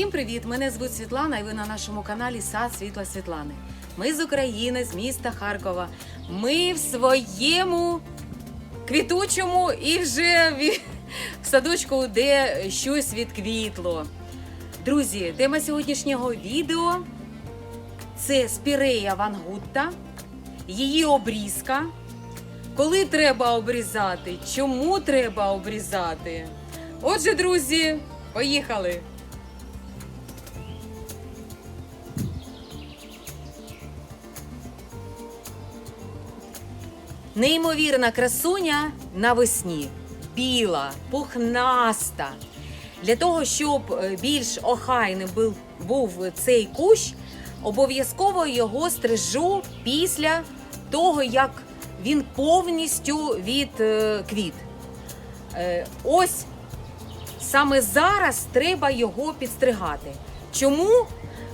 Всім привіт! Мене звуть Світлана, і ви на нашому каналі Сад Світла Світлани. Ми з України, з міста Харкова. Ми в своєму квітучому і вже в садочку, де щось відквітло. Друзі, тема сьогоднішнього відео це спірея вангутта, її обрізка. Коли треба обрізати? Чому треба обрізати? Отже, друзі, поїхали! Неймовірна красуня навесні. Біла, пухнаста. Для того, щоб е, більш охайним був, був цей кущ, обов'язково його стрижу після того, як він повністю від е, квіт. Е, ось саме зараз треба його підстригати. Чому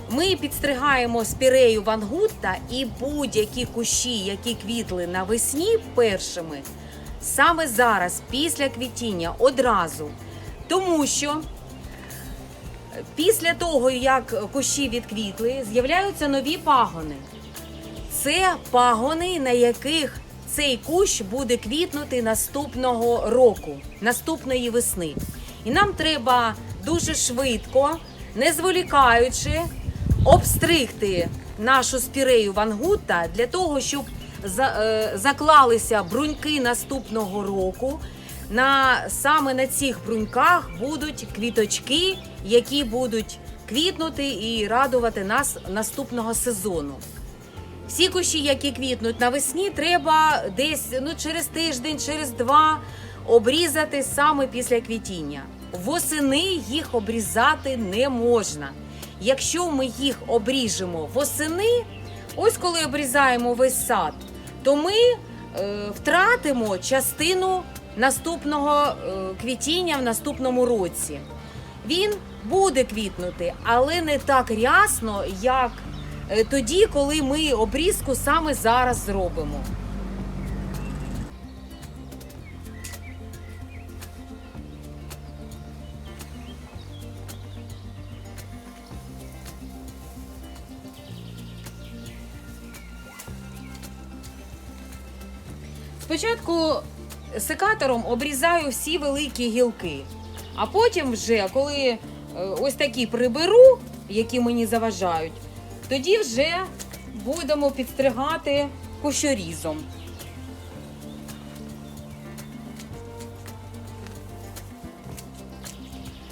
ми підстригаємо спірею вангутта і будь-які кущі, які квітли навесні першими, саме зараз, після квітіння, одразу. Тому що після того, як кущі відквітли, з'являються нові пагони. Це пагони, на яких цей кущ буде квітнути наступного року, наступної весни. І нам треба дуже швидко, не зволікаючи, обстригти нашу спірею вангута для того, щоб е, заклалися бруньки наступного року. На саме на цих бруньках будуть квіточки, які будуть квітнути і радувати нас наступного сезону. Всі кущі, які квітнуть навесні, треба десь ну, через тиждень, через два обрізати саме після квітіння. Восени їх обрізати не можна. Якщо ми їх обріжемо восени, ось коли обрізаємо весь сад, то ми е, втратимо частину наступного е, квітіння в наступному році. Він буде квітнути, але не так рясно, як е, тоді, коли ми обрізку саме зараз зробимо. Спочатку секатором обрізаю всі великі гілки, а потім, вже, коли е, ось такі приберу, які мені заважають, тоді вже будемо підстригати кущорізом.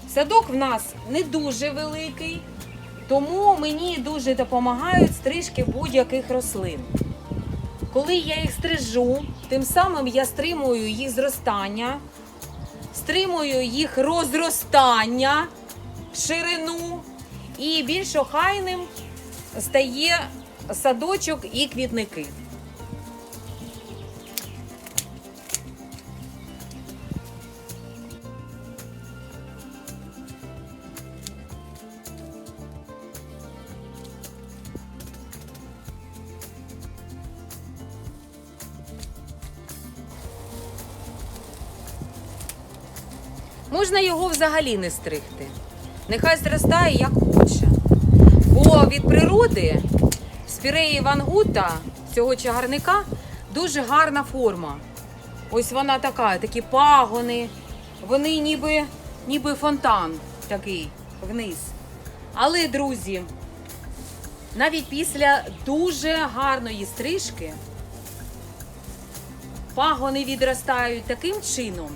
Садок в нас не дуже великий, тому мені дуже допомагають стрижки будь-яких рослин. Коли я їх стрижу, тим самим я стримую їх зростання, стримую їх розростання в ширину і більш охайним стає садочок і квітники. Можна його взагалі не стригти. Нехай зростає як хоче. Бо від природи спіреї вангута, цього чагарника, дуже гарна форма. Ось вона така, такі пагони, вони ніби, ніби фонтан такий вниз. Але, друзі, навіть після дуже гарної стрижки пагони відростають таким чином,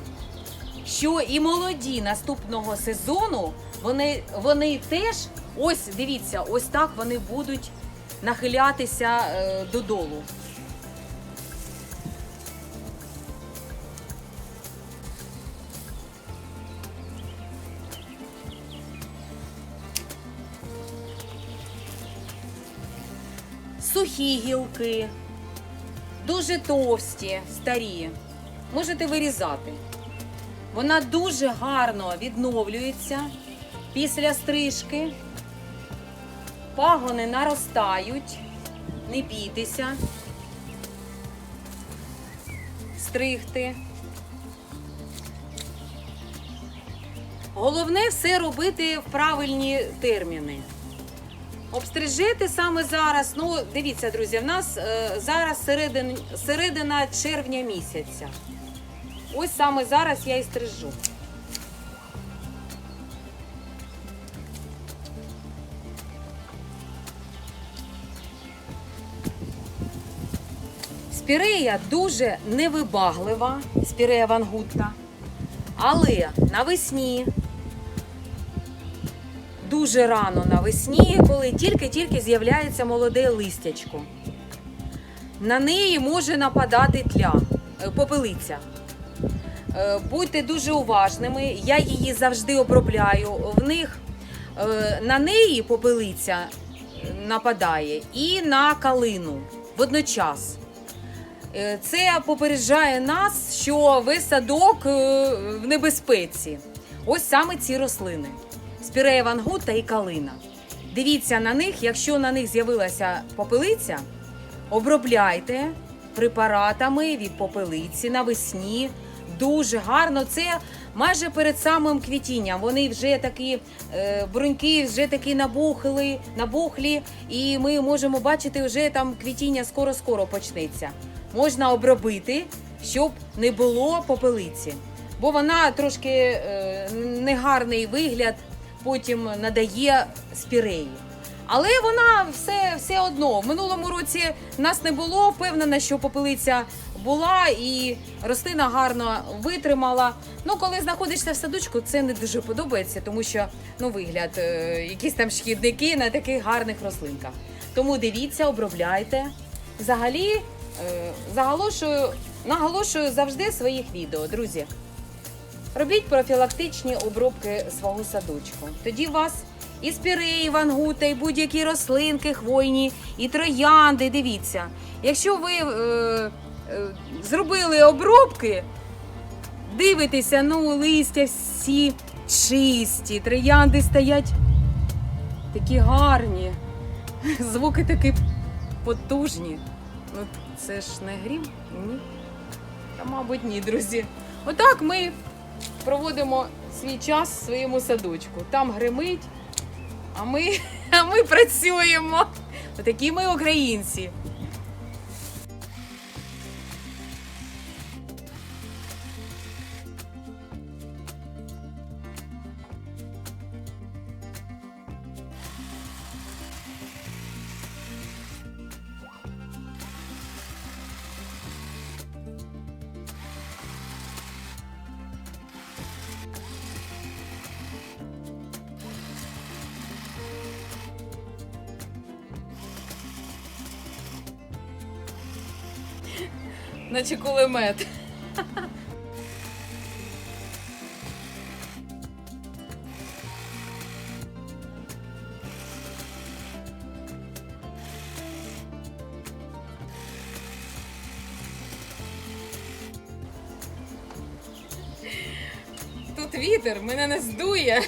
що і молоді наступного сезону вони, вони теж, ось дивіться, ось так вони будуть нахилятися е, додолу. Сухі гілки, дуже товсті, старі. Можете вирізати. Вона дуже гарно відновлюється після стрижки. Пагони наростають, не бійтеся. Стригти. Головне все робити в правильні терміни. Обстрижити саме зараз. Ну, дивіться, друзі, в нас е, зараз середин, середина червня місяця. Ось саме зараз я і стрижу. Спірея дуже невибаглива, спірея вангутта. Але навесні, дуже рано навесні, коли тільки-тільки з'являється молоде листячко, на неї може нападати тля, е, попелиця. Е, Будьте дуже уважними, я її завжди обробляю. В них е, на неї попелиця нападає і на калину водночас. Е, Це попереджає нас, що весь садок в небезпеці. Ось саме ці рослини: спірея вангута і калина. Дивіться на них, якщо на них з'явилася попелиця, обробляйте препаратами від попелиці навесні. Дуже гарно. Це майже перед самим квітінням. Вони вже такі е, бруньки, вже такі набухли, набухлі, і ми можемо бачити, вже там квітіння скоро-скоро почнеться. Можна обробити, щоб не було попелиці. Бо вона трошки е, негарний вигляд потім надає спіреї. Але вона все, все одно в минулому році нас не було. Впевнена, що попелиця була і рослина гарно витримала. Ну, коли знаходишся в садочку, це не дуже подобається, тому що ну, вигляд, е, якісь там шкідники на таких гарних рослинках. Тому дивіться, обробляйте. Взагалі, е, заголошую, наголошую завжди своїх відео, друзі. Робіть профілактичні обробки свого садочку. Тоді у вас і спіреї, і вангута, і будь-які рослинки хвойні, і троянди. Дивіться, якщо ви е, зробили обробки, дивитеся, ну, листя всі чисті, троянди стоять такі гарні, звуки такі потужні. Ну, це ж не грім? Ні. Та, мабуть, ні, друзі. Отак ми проводимо свій час в своєму садочку. Там гримить, а ми, а ми працюємо. Отакі ми українці. Наче кулемет. Тут вітер, мене не здує.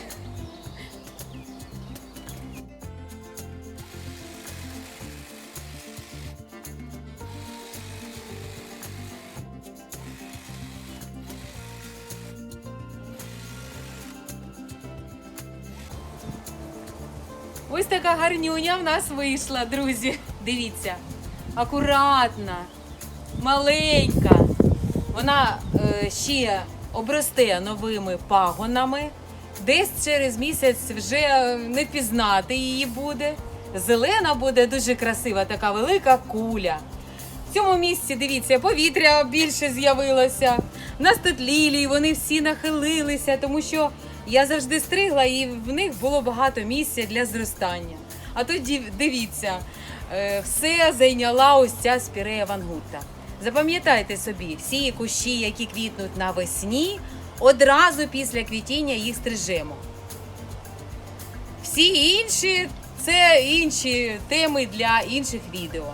Ось така гарнюня в нас вийшла, друзі. Дивіться. Акуратна, маленька. Вона е, ще обросте новими пагонами. Десь через місяць вже не впізнати її буде. Зелена буде дуже красива, така велика куля. В цьому місці, дивіться, повітря більше з'явилося. У нас тут лілії, вони всі нахилилися, тому що я завжди стригла і в них було багато місця для зростання. А тут дів- дивіться, е, все зайняла ось ця спірея вангута. Запам'ятайте собі, всі кущі, які квітнуть навесні, одразу після квітіння їх стрижемо. Всі інші це інші теми для інших відео.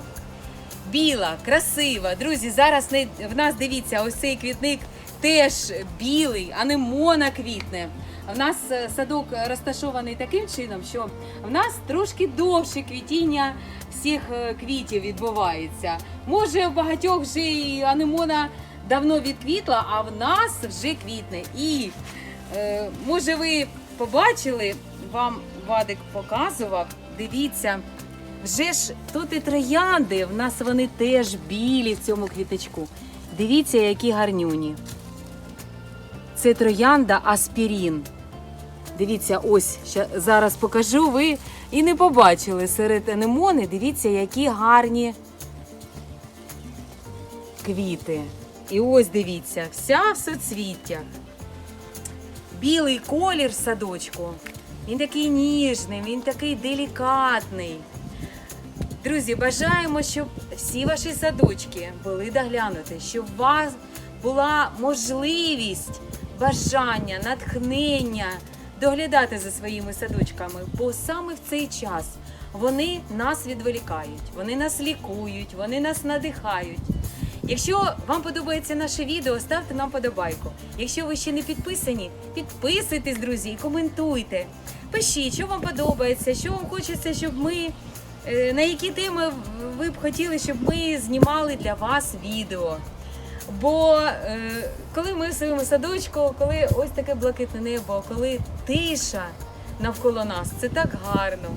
Біла, красива. Друзі, зараз не, в нас дивіться, ось цей квітник теж білий, а анемона квітне. В нас е, садок розташований таким чином, що в нас трошки довше квітіння всіх е, квітів відбувається. Може, в багатьох вже і анемона давно відквітла, а в нас вже квітне. І Е, може, ви побачили, вам Вадик показував. Дивіться, вже ж тут і троянди, в нас вони теж білі в цьому квіточку. Дивіться, які гарнюні. Це троянда аспірін. Дивіться, ось ща- зараз покажу. Ви і не побачили серед анемони. Дивіться, які гарні квіти. І ось дивіться, вся в соцвіттях. Білий колір садочку. Він такий ніжний, він такий делікатний. Друзі, бажаємо, щоб всі ваші садочки були доглянуті, щоб у вас була можливість, бажання, натхнення доглядати за своїми садочками, бо саме в цей час вони нас відволікають, вони нас лікують, вони нас надихають. Якщо вам подобається наше відео, ставте нам подобайку. Якщо ви ще не підписані, підписуйтесь, друзі, і коментуйте. Пишіть, що вам подобається, що вам хочеться, щоб ми е, на які теми ви б хотіли, щоб ми знімали для вас відео. Бо е, коли ми в своєму садочку, коли ось таке блакитне небо, коли тиша навколо нас, це так гарно.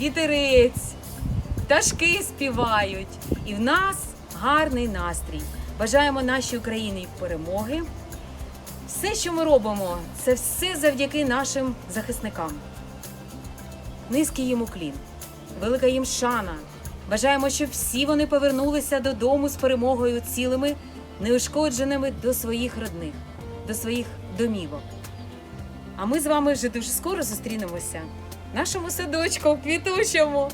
Вітерець, пташки співають, і в нас гарний настрій. Бажаємо нашій Україні перемоги. Все, що ми робимо, це все завдяки нашим захисникам. Низький їм уклін, велика їм шана. Бажаємо, щоб всі вони повернулися додому з перемогою цілими, неушкодженими до своїх родних, до своїх домівок. А ми з вами вже дуже скоро зустрінемося в нашому садочку, квітучому,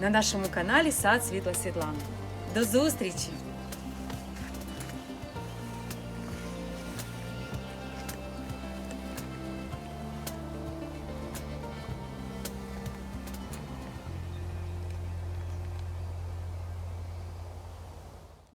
на нашому каналі Сад Світла Світлана. До зустрічі!